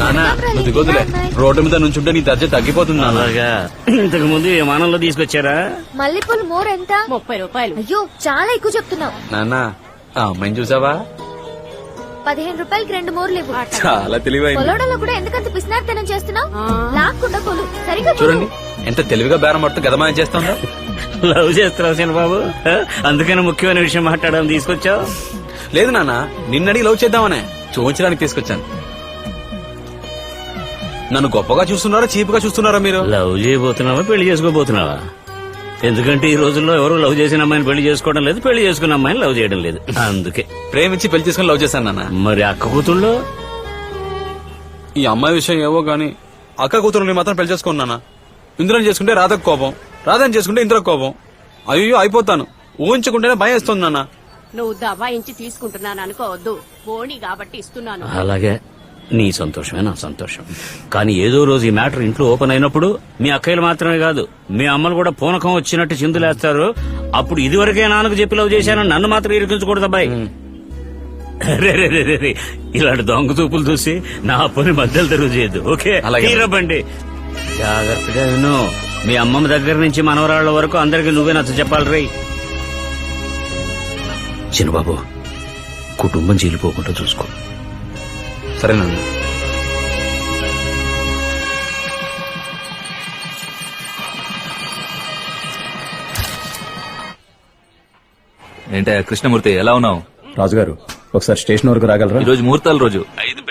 నానా నువ్వు దిగొద్దులే. రోడ్డు మీద నుంచుంటే నీ దర్జ తగ్గిపోతుంది నాన్న. అలాగా. ఇంతకు ముందు విమానంలో తీసుకొచ్చారా? మల్లెపూలు మోర్ ఎంత? ముప్పై రూపాయలు. అయ్యో చాలా ఎక్కువ చెప్తున్నావు. నాన్న ఆ అమ్మాయిని చూసావా? పదిహేను రూపాయలకి రెండు మోర్లు ఇవ్వు. చాలా తెలివైంది. కొలవడంలో కూడా ఎందుకంత పిసినార్తనం చేస్తున్నావు? లాక్కుండా కొలు సరిగ్గా. చూడండి ఎంత తెలివిగా బేరం పడుతూ గదమాయం చేస్తుందో. లవ్ చేస్తున్నావు శని బాబు? అందుకని ముఖ్యమైన విషయం మాట్లాడాలని తీసుకొచ్చావు. లేదు నాన్న నిన్నడి లవ్ చేద్దామనే. చూపించడానికి తీసుకొచ్చాను. నన్ను గొప్పగా చూస్తున్నారా చీపుగా చూస్తున్నారా మీరు? లవ్ చేయబోతున్నావా పెళ్ళి చేసుకోబోతున్నావా? ఎందుకంటే ఈ రోజుల్లో ఎవరు లవ్ చేసిన అమ్మాయిని పెళ్ళి చేసుకోవడం లేదు పెళ్ళి చేసుకున్న అమ్మాయిని లవ్ చేయడం లేదు. అందుకే. ప్రేమించి పెళ్ళి చేసుకుని లవ్ చేశాను నాన్న. మరి అక్క కూతుళ్ళు? ఈ అమ్మాయి విషయం ఏవో గానీ అక్క కూతురుని మాత్రం పెళ్ళి చేసుకున్నానా ఇంద్రని చేసుకుంటే రాధకు కోపం రాధని చేసుకుంటే ఇంద్రకు కోపం. అయ్యో అయిపోతాను. ఊహించుకుంటేనే భయం వేస్తుంది నాన్న. నువ్వు దబాయించి తీసుకుంటున్నాను అనుకోవద్దు. పోనీ కాబట్టి ఇస్తున్నాను. అలాగే. నీ సంతోషమే నా సంతోషం. కానీ ఏదో రోజు ఈ మ్యాటర్ ఇంట్లో ఓపెన్ అయినప్పుడు మీ అక్కయ్యలు మాత్రమే కాదు మీ అమ్మలు కూడా పూనకం వచ్చినట్టు చిందులేస్తారు అప్పుడు ఇదివరకే నాన్నకు చెప్పి లవ్ చేశానని నన్ను మాత్రం ఇరికించకూడదు అబ్బాయి. రే, రే, రే, రే, రే. ఇలాంటి దొంగ చూపులు చూసి నా పని మధ్యలో తెరుగు చేయొద్దు ఓకే? అలాగే. తీరబండి జాగ్రత్తగా విను. మీ అమ్మమ్మ దగ్గర నుంచి మనవరాళ్ళ వరకు అందరికి నువ్వే నచ్చ చెప్పాలి రే చిన్నబాబు కుటుంబం చీలిపోకుండా చూసుకో. సరే నాన్న. ఏంటా కృష్ణమూర్తి ఎలా ఉన్నావు? రాజుగారు ఒకసారి స్టేషన్ వరకు రాగలరా? ఈ రోజు ముహూర్తాల రోజు. ఐదు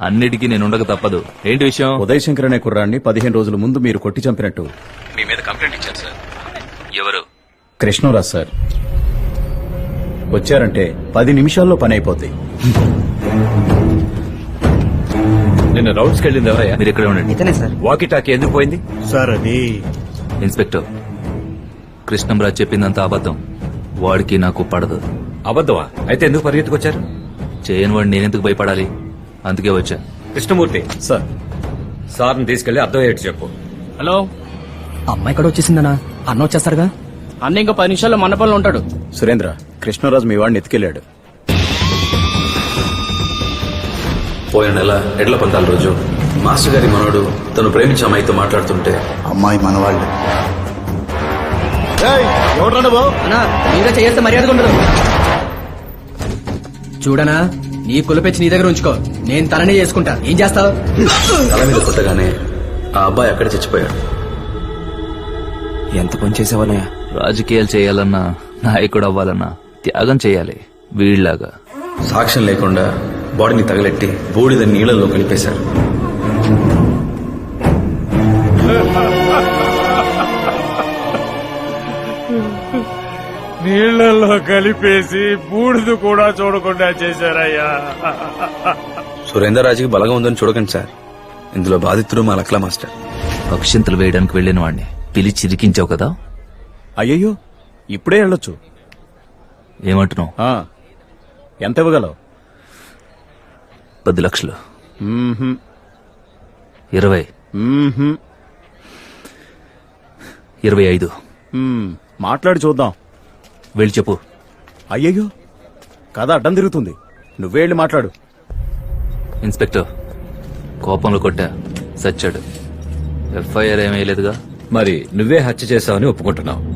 అన్నిటికీ నేను ఉండక తప్పదు. ఏంటి విషయం? ఉదయ్ శంకర్ అనే కుర్రాన్ని పదిహేను రోజుల ముందు మీరు కొట్టి చంపినట్టు. మీ మీద కంప్లైంట్ ఇచ్చారు సార్. ఎవరు? కృష్ణరాజ్ సార్. వచ్చారంటే పది నిమిషాల్లో పని అయిపోద్ది నిన్న రౌండ్స్ కెళ్ళింది ఎవరయ్యా? మీరు ఇక్కడే ఉండండి. వాకి టాకీ ఎందుకు పోయింది? సార్ అది ఇన్స్పెక్టర్ కృష్ణంరాజ్ చెప్పిందంత అబద్ధం. వాడికి నాకు పడదు. అబద్ధమా? అయితే ఎందుకు పరిగెత్తుకొచ్చారు? చేయని వాడు నేనెందుకు భయపడాలి? అందుకే వచ్చా. కృష్ణమూర్తి. సార్. సార్ని తీసుకెళ్ళి అర్థమయ్యేట్టు చెప్పు. హలో? అమ్మాయి ఇక్కడ వచ్చేసిందనా? అన్న వచ్చేస్తారుగా అన్న ఇంకా పది నిమిషాల్లో మండపంలో ఉంటాడు. సురేంద్ర కృష్ణరాజు మీ వాడిని ఎత్తుకెళ్ళాడు పోయిన నెల ఎడ్ల పందాల రోజు మాస్టర్ గారి మనోడు తను ప్రేమించే అమ్మాయితో మాట్లాడుతుంటే అమ్మాయి మనవాళ్ళు. అన్నా మీరే చేస్తే మర్యాదగా ఉండదు. చూడనా నీ కులపెచ్చి నీ దగ్గర ఉంచుకో. నేను తననే చేసుకుంటా. ఏం చేస్తావు? తల మీద కొట్టగానే ఆ అబ్బాయి అక్కడే చచ్చిపోయాడు. ఎంత పని చేసావనయ్య రాజకీయాలు చేయాలన్నా నాయకుడు అవ్వాలన్నా త్యాగం చేయాలి. వీళ్ళలాగా. సాక్ష్యం లేకుండా బాడీని తగలెట్టి బూడిద నీళ్ళలో కలిపేశారు. నీళ్ళలో కలిపేసి బూడిద కూడా చూడకుండా చేశారయ్యా. సురేందర్ రాజుకి బలగా ఉందని చూడకండి సార్. ఇందులో బాధితుడు మా లక్ల మాస్టర్. పక్షింతలు వేయడానికి వెళ్ళిన వాడిని పిలిచి ఇరికించావు కదా? అయ్యయ్యో ఇప్పుడే వెళ్ళొచ్చు. ఏమంటున్నావు? ఆ, ఎంత ఇవ్వగలవు? పది లక్షలు. మ్మ్హ్మ్, ఇరవై. మ్మ్హ్మ్, ఇరవై ఐదు. మ్మ్. మాట్లాడి చూద్దాం. వెళ్ళి చెప్పు. అయ్యయ్యో కథ అడ్డం తిరుగుతుంది. నువ్వే వెళ్ళి మాట్లాడు. ఇన్స్పెక్టర్ కోపంలో కొట్టా. సచ్చాడు. ఎఫ్ఐఆర్ ఏమేయలేదుగా మరి నువ్వే హత్య చేశావని ఒప్పుకుంటున్నావు.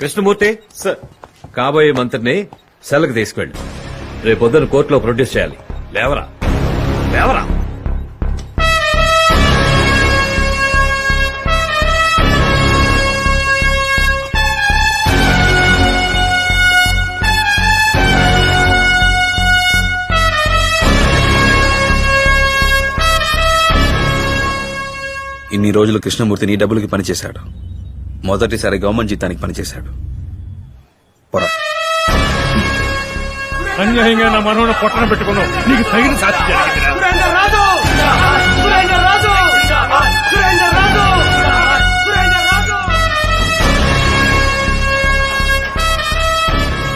కృష్ణమూర్తి సార్ కాబోయే మంత్రిని సెలకు తీసుకెళ్ళు. రేపొద్దున కోర్టులో ప్రొడ్యూస్ చేయాలి. లేవరా? లేవరా? ఇన్ని రోజులు కృష్ణమూర్తి నీ డబ్బులకి పనిచేశాడు. మొదటిసారి గవర్నమెంట్ జీతానికి పనిచేశాడు. పొర. అన్యాయంగా నా మనవను పొట్టన పెట్టుకున్నావు. నీకు తగిన శాస్తి జరిగిందిరా.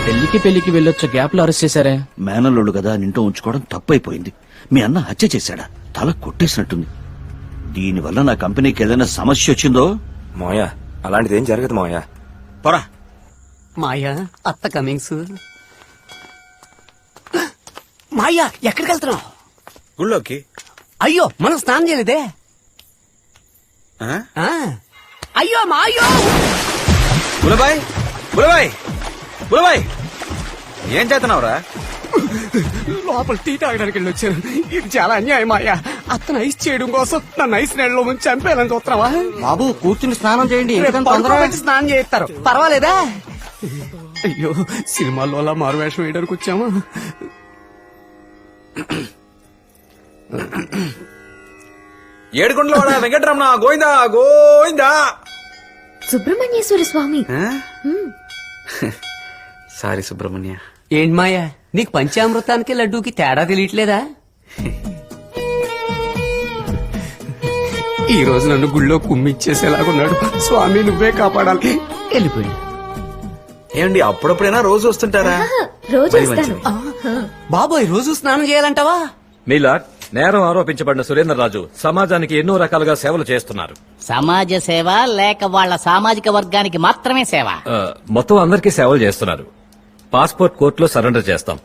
పెళ్ళికి పెళ్ళికి వెళ్ళొచ్చే గ్యాప్లో అరెస్ట్ చేశారే? మేనల్లుడు కదా నింటూ ఉంచుకోవడం తప్పైపోయింది. మీ అన్న హత్య చేశాడా? తల కొట్టేసినట్టుంది. దీనివల్ల నా కంపెనీకి ఏదైనా సమస్య వచ్చిందో? మోయా అలాంటిదేం జరగదు మోయా పొరా. మాయా అత్త కమింగ్స్ మాయ్యా ఎక్కడికి వెళ్తున్నావు? గుళ్ళోకి. అయ్యో మనం స్నానం చేయలేదే. ఆ? ఆ. అయ్యో మా అయ్యో బులబాయ్ బులబాయ్ బులబాయ్! ఏం చేస్తున్నావురా? లోపల టీ తాగడానికి వెళ్ళి వచ్చాను ఇది చాలా అన్యాయం అయ్యా అతను ఐస్ చేయడం కోసం నన్ను ఐస్ నీళ్ళలో ముంచి చంపేయాలని చూస్తున్నావా? బాబు కూర్చుని స్నానం చేయండి. పడుకోబెట్టి స్నానం చేస్తారు పర్వాలేదా? అయ్యో సినిమాల్లో అలా మారు వేషం వేయడానికి వచ్చామా? ఏడుకొండల వాడ వెంకటరమణ గోవిందా గోవిందా! సుబ్రహ్మణ్యేశ్వర స్వామి. సారీ సుబ్రహ్మణ్య. ఏంటి మాయా? నీకు పంచామృతానికి లడ్డూకి తేడా తెలియట్లేదా? ఈ రోజు నన్ను గుళ్ళో కుమ్మిచ్చేసేలాగున్నాడు. స్వామి నువ్వే కాపాడాలి. వెళ్ళిపోయి. ఏమండి అప్పుడప్పుడైనా రోజు వస్తుంటారా? రోజు మరి వస్తాను. మంచిది. బాబోయ్ రోజు స్నానం చేయాలంటావా? మీలా నేరం ఆరోపించబడిన సురేంద్రరాజు సమాజానికి ఎన్నో రకాలుగా సేవలు చేస్తున్నారు. సమాజ సేవ లేక వాళ్ళ సామాజిక వర్గానికి మాత్రమే సేవ. ఆ, మొత్తం అందరికీ సేవలు చేస్తున్నారు. పాస్పోర్ట్ కోర్టులో సరెండర్ చేస్తాం.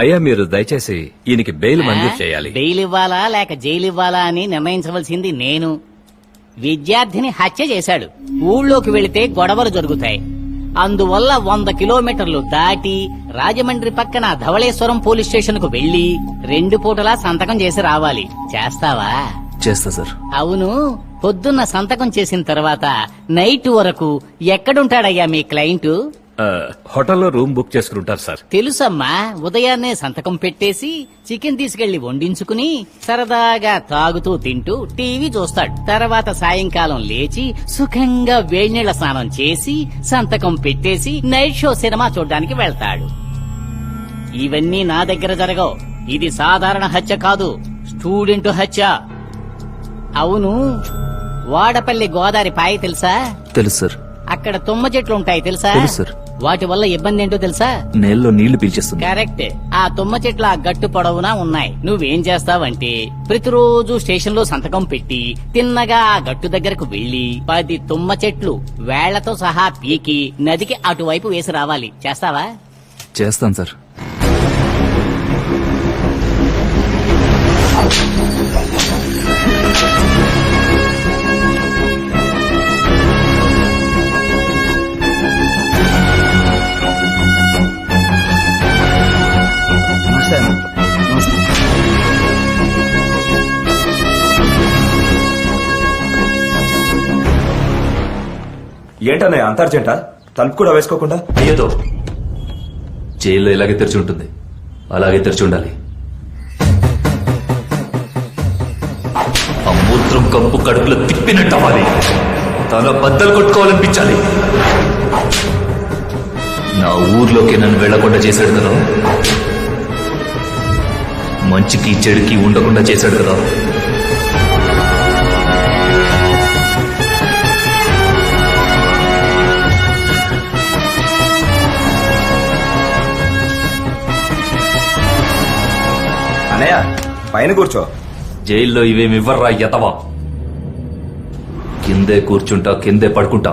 అయ్యా మీరు దయచేసి ఈయనకి బెయిల్ మంజూరు చేయాలి. బెయిల్ ఇవ్వాలా లేక జైలు ఇవ్వాలా అని నిర్ణయించవలసింది నేను. విద్యార్థిని హత్య చేశాడు. ఊళ్ళోకి వెళితే గొడవలు జరుగుతాయి. అందువల్ల వంద కిలోమీటర్లు దాటి రాజమండ్రి పక్కన ధవళేశ్వరం పోలీస్ స్టేషన్కు వెళ్ళి రెండు పూటలా సంతకం చేసి రావాలి. చేస్తావా? చేస్తా సార్. అవును. పొద్దున్న సంతకం చేసిన తర్వాత నైట్ వరకు ఎక్కడుంటాడయ్యా మీ క్లయింట్? హోటల్లో రూమ్ బుక్ చేసుకుంటారు సార్. తెలుసమ్మా ఉదయాన్నే సంతకం పెట్టేసి చికెన్ తీసుకెళ్ళి వండించుకుని సరదాగా తాగుతూ తింటూ టీవీ చూస్తాడు. తర్వాత సాయంకాలం లేచి సుఖంగా వేడినీళ్ళ స్నానం చేసి సంతకం పెట్టేసి నైట్ షో సినిమా చూడడానికి వెళ్తాడు. ఇవన్నీ నా దగ్గర జరగవు. ఇది సాధారణ హత్య కాదు. స్టూడెంట్ హత్య. అవును. వాడపల్లి గోదావరి పాయ తెలుసా? తెలుసు సార్. అక్కడ తుమ్మ చెట్లు ఉంటాయి తెలుసా? తెలుసు సార్. వాటి వల్ల ఇబ్బంది ఏంటో తెలుసా? నేలలో నీళ్ళు పీల్చేస్తుంది. కరెక్ట్. ఆ తుమ్మ చెట్లు ఆ గట్టు పొడవునా ఉన్నాయి. నువ్వేం చేస్తావంటే ప్రతిరోజు స్టేషన్లో సంతకం పెట్టి తిన్నగా ఆ గట్టు దగ్గరకు వెళ్ళి పది తుమ్మ చెట్లు వేళ్ళతో సహా పీకి నదికి అటువైపు వేసి రావాలి. చేస్తావా? చేస్తాను సార్. ఏంటన్నయ్య? అంతర్జంట తలుపు కూడా వేసుకోకుండా? అయ్యతో. జైల్లో ఇలాగే తెరిచి ఉంటుంది. అలాగే తెరిచి ఉండాలి. ఆ మూత్రం కంపు కడుపులో తిప్పినట్టు అవ్వాలి తన బద్దలు కొట్టుకోవాలనిపించాలి. నా ఊర్లోకి నన్ను వెళ్ళకుండా చేశాడు కదా? మంచికి చెడుకి ఉండకుండా చేశాడు కదా? అన్నయ్య పైన కూర్చో. జైల్లో ఇవేమి ఇవ్వర్రా ఎతవా కిందే కూర్చుంటా కిందే పడుకుంటా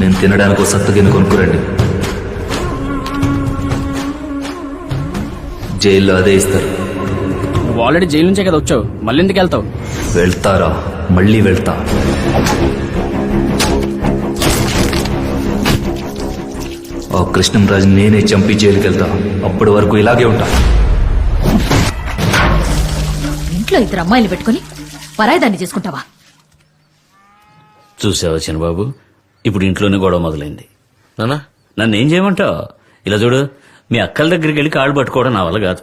నేను తినడానికి ఓ సత్తగిన కొనుక్కురండి. జైల్లో అదే ఇస్తారు. నువ్వు ఆల్రెడీ జైలు నుంచే కదా వచ్చావు. మళ్ళీ ఎందుకు వెళ్తావు? వెళ్తారా? మళ్ళీ వెళ్తా. ఆ కృష్ణంరాజు నేనే చంపి జైలుకి వెళ్తా అప్పటి వరకు ఇలాగే ఉంటా. ఇంట్లో ఇద్దరు అమ్మాయిలు పెట్టుకుని పరాయిదాన్ని చేసుకుంటావా? చూసావా చిన్నబాబు? ఇప్పుడు ఇంట్లోనే గొడవ మొదలైంది. నానా? నన్ను ఏం చేయమంటావు? ఇలా చూడు మీ అక్కల దగ్గరికి వెళ్ళి కాళ్ళు పట్టుకోవడం నా వల్ల కాదు.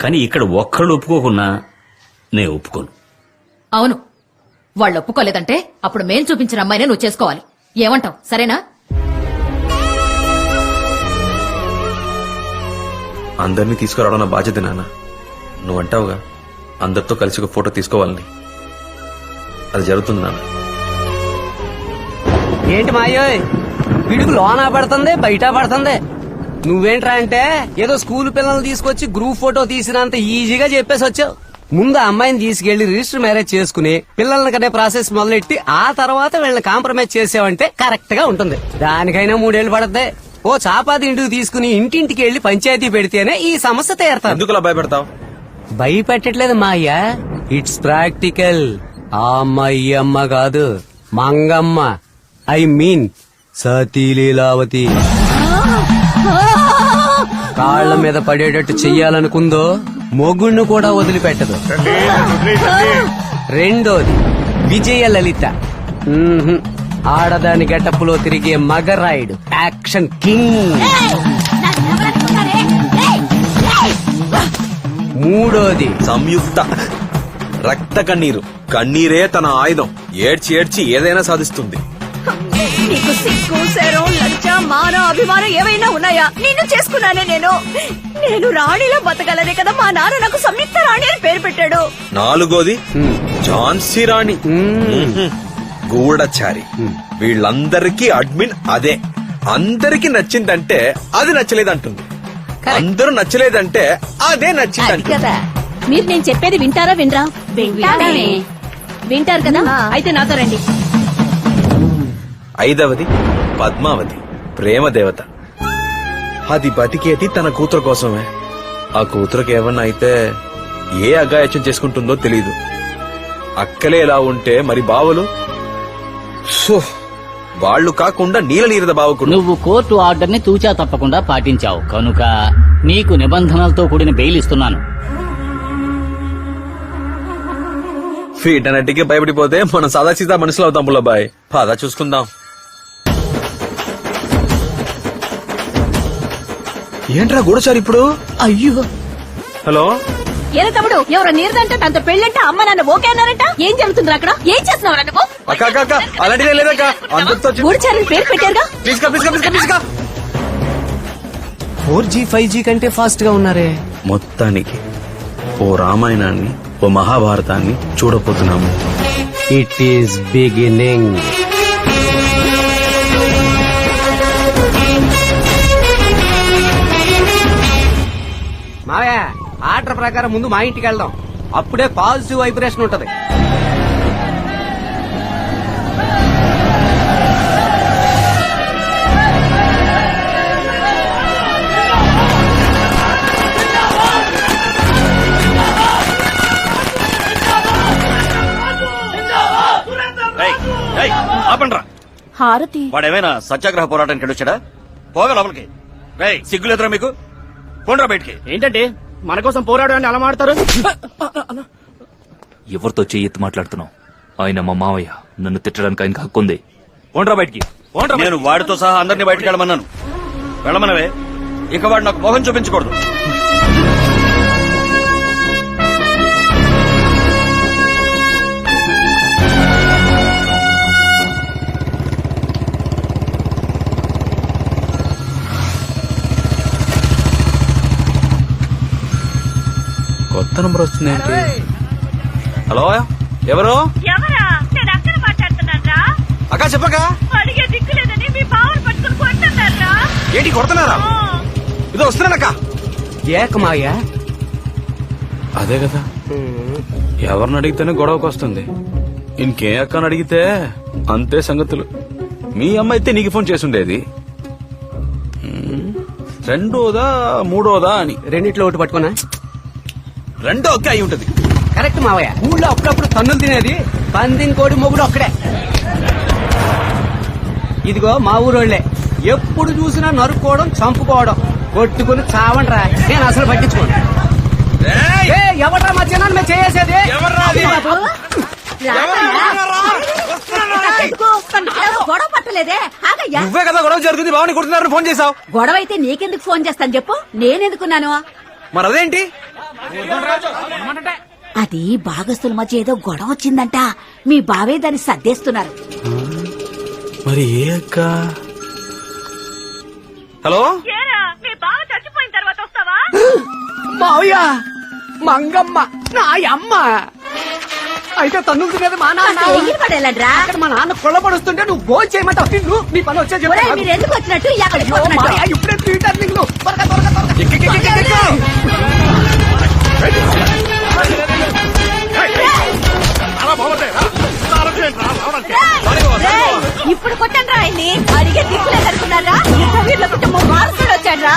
కానీ ఇక్కడ ఒక్కళ్ళు ఒప్పుకోకున్నా నేను ఒప్పుకోను. అవును. వాళ్ళు ఒప్పుకోలేదంటే అప్పుడు మేం చూపించిన అమ్మాయినే నువ్వు చేసుకోవాలి. ఏమంటావు? సరేనా? అందరినీ తీసుకురావడం నా బాధ్యత నాన్న. నువ్వు అంటావుగా అందరితో కలిసి ఒక ఫోటో తీసుకోవాలని. అది జరుగుతుంది నాన్న. ఏంటి మాయోయ్ పిడుగు లోన పడుతుంది బయట పడుతుంది? నువ్వేంట్రా అంటే ఏదో స్కూల్ పిల్లల్ని తీసుకొచ్చి గ్రూప్ ఫోటో తీసినంత ఈజీగా చెప్పేసి వచ్చావు. ముందు ఆ అమ్మాయిని తీసుకెళ్ళి రిజిస్టర్ మ్యారేజ్ చేసుకుని పిల్లల్ని కనే ప్రాసెస్ మొదలెట్టి ఆ తర్వాత వీళ్ళని కాంప్రమైజ్ చేసావంటే కరెక్ట్గా ఉంటుంది. దానికైనా మూడేళ్ళు పడద్ది. ఓ చాపాది ఇంటికి తీసుకుని ఇంటింటికి వెళ్ళి పంచాయతీ పెడితేనే ఈ సమస్య ఎందుకు భయపెడతావు? భయపెట్టట్లేదు మా అయ్యా ఇట్స్ ప్రాక్టికల్ ఆ అమ్మ ఈ అమ్మ కాదు Mangamma. I mean Sati Leelavathi. కాళ్ళ మీద పడేటట్టు చెయ్యాలనుకుందో మొగుణ్ణి కూడా వదిలిపెట్టదు. రెండోది విజయ లలిత ఆడదాని గెటప్పులో తిరిగే మగరాయుడు యాక్షన్ కింగ్. మూడోది. సంయుక్త. రక్త కన్నీరు. కన్నీరే తన ఆయుధం. ఏడ్చి ఏడ్చి ఏదైనా సాధిస్తుంది. నీకు సిగ్గు శరం లంచ మాన అభిమానం ఏవైనా ఉన్నాయా? నిన్ను చేసుకున్నానే నేను. నేను రాణిలో బతకలనే కదా మా నాన్న నాకు సంయుక్త రాణి అని పేరు పెట్టాడు. నాలుగోది. ఝాన్సీ రాణి. గూఢచారి. వీళ్ళందరికీ అడ్మిన్ అదే. అందరికి నచ్చిందంటే అది నచ్చలేదంటుంది. అందరూ నచ్చలేదంటే అదే నచ్చిందంటుంది. కదా. మీరు నేను చెప్పేది వింటారా వినరా? వింటారు కదా? అయితే నాతో రండి. ఐదవది పద్మావతి ప్రేమ దేవత. అది బతికేది తన కూతురు కోసమే. ఆ కూతురుకి ఏమన్నా అయితే ఏ అగాయత్యం చేసుకుంటుందో తెలీదు. అక్కలే ఇలా ఉంటే మరి బావలు? వాళ్ళు కాకుండా నీల నీరద బావకుడు. నువ్వు కోర్టు ఆర్డర్ని తూచా తప్పకుండా పాటించావు. కనుక నీకు నిబంధనలతో కూడిన బెయిల్ ఇస్తున్నాను. వీటన్నిటికీ భయపడిపోతే మనం సాదా సీదా మనుషులు అవుతాం పుల్లబాయ్ పదా చూసుకుందాం. ఏంట్రా గూడచారు ఇప్పుడు? అయ్యో. హలో? ఏన తమ్ముడు ఎవరో నీరుదంటే తనతో పెళ్ళంటే అమ్మ నాన్న ఓకే అన్నారంట? ఏం జరుగుతుంది అక్కడ? ఏం చేస్తున్నావు నువ్వు? అక్క అక్క అక్క అలాంటిదే లేదక్క. అందరితో గూడిచారని పేరు పెట్టారుగా? ప్లీజ్ కా ప్లీజ్ కా ప్లీజ్ కా ప్లీజ్ కా ఫోర్ జీ ఫైవ్ జీ కంటే ఫాస్ట్గా ఉన్నారే. మొత్తానికి ఓ రామాయణాన్ని ఓ మహాభారతాన్ని చూడబోతున్నాము. ఇట్ ఈస్ బిగినింగ్ ఆర్డర్ ప్రకారం ముందు మా ఇంటికి వెళ్దాం. అప్పుడే పాజిటివ్ వైబ్రేషన్ ఉంటది. ఆపండ్రా. హారతి. వాడేమైనా సత్యాగ్రహ పోరాటానికి వెళ్ళొచ్చాడా? పోగా లోపలికి. రేయ్ సిగ్గులేదురా మీకు? పోండ్రా బయటికి. ఏంటంటే? మన కోసం పోరాడని అలా మాడతారు? ఎవరితో చెయ్యెత్తి మాట్లాడుతున్నావు? ఆయన మా మావయ్య. నన్ను తిట్టడానికి ఆయనకు హక్కు ఉంది. పోండ్రా బయటికి. నేను వాడితో సహా అందరినీ బయటికి వెళ్ళమన్నాను. వెళ్ళమనవే. ఇక వాడు నాకు మొహం చూపించకూడదు. కొత్త నంబర్ వచ్చింది ఏంటి హలో ఎవరు? ఎవరా? నేను అక్కడ మాట్లాడుతున్నారా అక్క చెప్పక అడిగే దిక్కు లేదని మీ బావను పట్టుకుని కొడుతున్నారా ఏంటి కొడుతున్నారా? ఇదో వస్తున్నానక్క ఏక మావయ్య అదే కదా. ఎవరిని అడిగితేనే గొడవకు వస్తుంది. ఇంకే అక్కని అడిగితే అంతే సంగతులు. మీ అమ్మ అయితే నీకు ఫోన్ చేసుండేది. రెండోదా మూడోదా అని. రెండిట్లో ఒకటి పట్టుకున్నా రెండో అక్క అయి ఉంటది. కరెక్ట్ మావయ్య. ఊళ్ళో అప్పుడప్పుడు తన్నులు తినేది పందిని కోడి మొగుడు ఒక్కడే. ఇదిగో మా ఊరోళ్ళే ఎప్పుడు చూసినా నరుక్కోవడం చంపుకోవడం. కొట్టుకుని చావండ్రా. నేను అసలు పట్టించుకోను. ఏయ్, ఎవడ్రా మా చిన్న మేము చేసేది? గొడవ పట్టలేదే. ఆగయ్యా. నువ్వే కదా గొడవ జరుగుతుంది బావని కొడుతున్నారని ఫోన్ చేసావు గొడవ అయితే నీకెందుకు ఫోన్ చేస్తాను చెప్పు. నేనెందుకున్నాను? మరి అదేంటి అది. భాగస్తుల మధ్య ఏదో గొడవ వచ్చిందంట. మీ బావే దాన్ని సర్దేస్తున్నారు. మరి ఏ అక్క? హలో? మావయ్య మంగమ్మ నా అమ్మ. అయితే తన్నులు తినేది మా నాన్న అక్కడ మా నాన్న కొల్లబడుస్తుంటే నువ్వు గోల్ చేయమంటావు. నిన్ను నీ పని వచ్చే చెప్పు. మీరు ఎందుకు వచ్చినట్టు? ఇప్పుడే నిన్ను త్వరగా త్వరగా త్వరగా. కొట్టండి రా ఆయన్ని. అడిగే దిక్కులేదు అనుకున్నారా ఇంటర్వ్యూలో కుటుంబం వారసుడు వచ్చాడు రా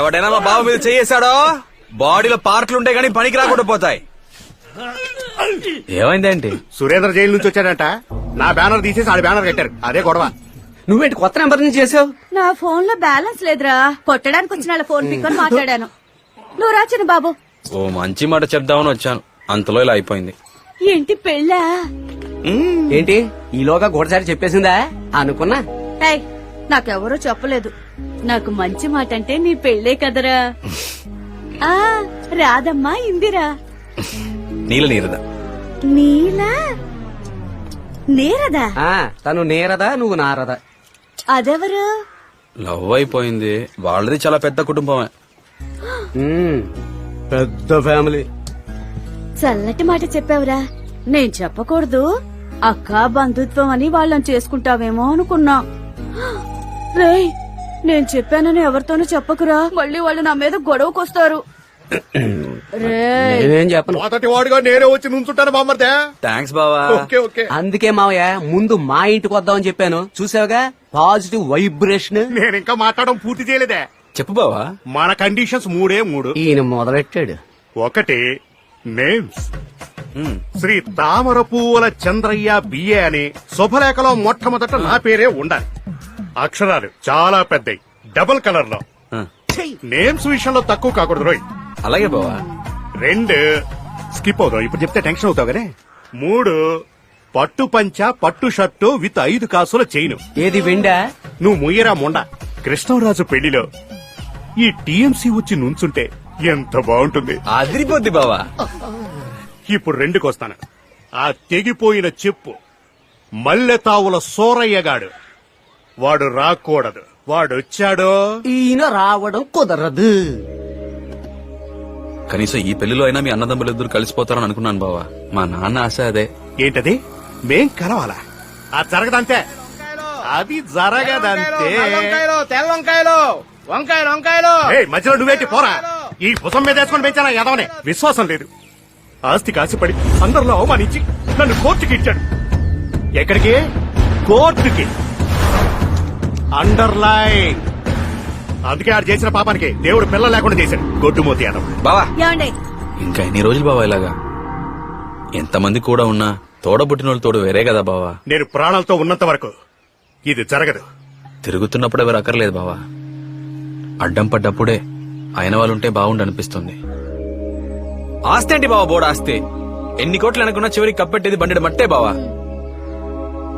ఎవడైనా మా బావ మీద చేయేశాడో? బాడీలో పార్ట్లు ఉంటే గానీ పనికి రాకుండా పోతాయి. ఏమైందేంటి సురేంద్ర జైలు నుంచి వచ్చాడంట. నా బ్యానర్ తీసేసి ఆడి బ్యానర్ కట్టారు. అదే గొడవ. నువ్వేంటి కొత్త నెంబర్ నుంచి చేసావు? నా ఫోన్లో బ్యాలెన్స్ లేదురా. కొట్టడానికి వచ్చిన వాళ్ళ ఫోన్ పిక్కని మాట్లాడాను. నువ్వు రాచిన బాబు ఓ మంచి మాట చెప్దామని వచ్చాను. అంతలో ఇలా అయిపోయింది. ఏంటి పెళ్ళా? ఏంటి? ఈలోగా గూడసారి చెప్పేసిందా? అనుకున్నా. ఏయ్ నాకెవరూ చెప్పలేదు. నాకు మంచి మాట అంటే నీ పెళ్ళే కదరా. ఆ రాదమ్మా ఇందిరా. నీళ్ళ నీరద. నీలా? నీరదా? ఆ తను నేరదా నువ్వు నారదా. అదెవరు? లవ్ అయిపోయింది వాళ్ళది చాలా పెద్ద కుటుంబమే. ఉమ్, పెద్ద ఫ్యామిలీ. చల్లటి మాట చెప్పావురా. నేను చెప్పకూడదు. అక్క బంధుత్వం అని వాళ్ళని చేసుకుంటావేమో అనుకున్నా. రేయ్ నేను చెప్పానని ఎవరితోనూ చెప్పకురా. మళ్ళీ వాళ్ళు నా మీద గొడవకొస్తారు నేనేం చెప్పను. మొదటి వాడుగా నేనే వచ్చి నుంచుంటాను బామ్మర్దే. థ్యాంక్స్ బావా. Okay okay. అందుకే మావయ్య ముందు మా ఇంటికి వద్దామని చెప్పాను. చూసావుగా? Positive vibration. నేను ఇంకా మాట్లాడడం పూర్తి చేయలేదే. చెప్పు బావా. మన కండిషన్స్ మూడే మూడు. ఈయన మొదలెట్టాడు. ఒకటి నేమ్స్. శ్రీ తామర పువ్వుల చంద్రయ్య బిఏ అని శుభలేఖలో మొట్టమొదట నా పేరే ఉండాలి. అక్షరాలు చాలా పెద్దవి డబుల్ కలర్లో. నేమ్స్ విషయంలో తక్కువ కాకూడదు రోయ్ అలాగే బావా. రెండు స్కిప్ అవుతావు ఇప్పుడు చెప్తే టెన్షన్ అవుతావు కదా? మూడు పట్టు పంచ పట్టు షర్టు విత్ ఐదు కాసుల చైను. ఏది వెండా? నువ్వు ముయ్యరా మొండ? కృష్ణరాజు పెళ్ళిలో ఈ టీఎంసీ వచ్చి నుంచుంటే ఎంత బాగుంటుంది. అదిరిపోద్ది బావా. ఇప్పుడు రెండుకొస్తాను. ఆ తెగిపోయిన చెప్పు మల్లెతావుల సోరయ్యగాడు. వాడు రాకూడదు. వాడొచ్చాడో ఈయన రావడం కుదరదు. కనీసం ఈ పెళ్ళిలో అయినా మీ అన్నదమ్ములు ఇద్దరు కలిసిపోతారని అనుకున్నాను బావా. మా నాన్న ఆశ అదే. ఏంటది? మేం కలవాలా? అది జరగదంతే. అది జరగదంతే. తెల్ల వంకాయలు వంకాయలు వంకాయలు ఏయ్, మధ్యలో నువ్వేంటి? పోరా. ఈ భుజం మీద వేసుకొని పెంచానా యదవనే? విశ్వాసం లేదు. ఆస్తి కాసిపడి అందరిలో అవమానించి నన్ను కోర్టుకి ఇచ్చాడు. ఎక్కడికి? కోర్టుకి. అండర్లైన్ అందుకే ఆడు చేసిన పాపానికి దేవుడు పిల్ల లేకుండా చేశాడు. గొడ్డుమోతి యాదవ్. బావా. ఏమండి? ఇంకా ఎన్ని రోజులు బావా ఇలాగా? ఎంతమంది కూడా ఉన్నా తోడబుట్టిన తోడు వేరే కదా బావా. నేను ప్రాణాలతో ఉన్నంత వరకు ఇది జరగదు. తిరుగుతున్నప్పుడు ఎవరు అక్కర్లేదు బావా. అడ్డం పడ్డప్పుడే అయిన వాళ్ళు ఉంటే బాగుండు అనిపిస్తుంది ఆస్తి ఏంటి బావా బోర్డు ఆస్తి? ఎన్ని కోట్లు అనుకున్నా చివరికి కప్పెట్టేది బండి మట్టే బావా.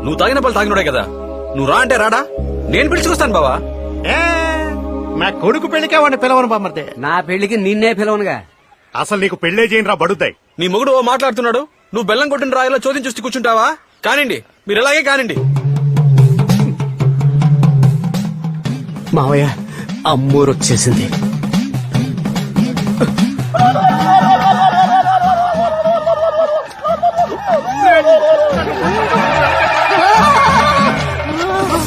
నువ్వు తాగిన పళ్ళు తాగినోడే కదా. నువ్వు రా అంటే రాడా? నేను పిలుచుకొస్తాను బావా. ఏ, నా కొడుకు పెళ్ళికే వాడిని పిలవను బామ్మర్దే. నా పెళ్ళికి నిన్నే పిలవనుగా. అసలు నీకు పెళ్ళే చేయని రా బడుతాయి నీ మొగుడు ఓ మాట్లాడుతున్నాడు నువ్వు బెల్లం కొట్టిన రాయిలో చోద్యం చూసి కూర్చుంటావా? కానిండి మీరు ఎలాగే కానిండి. మావయ్య అమ్మూరు వచ్చేసింది.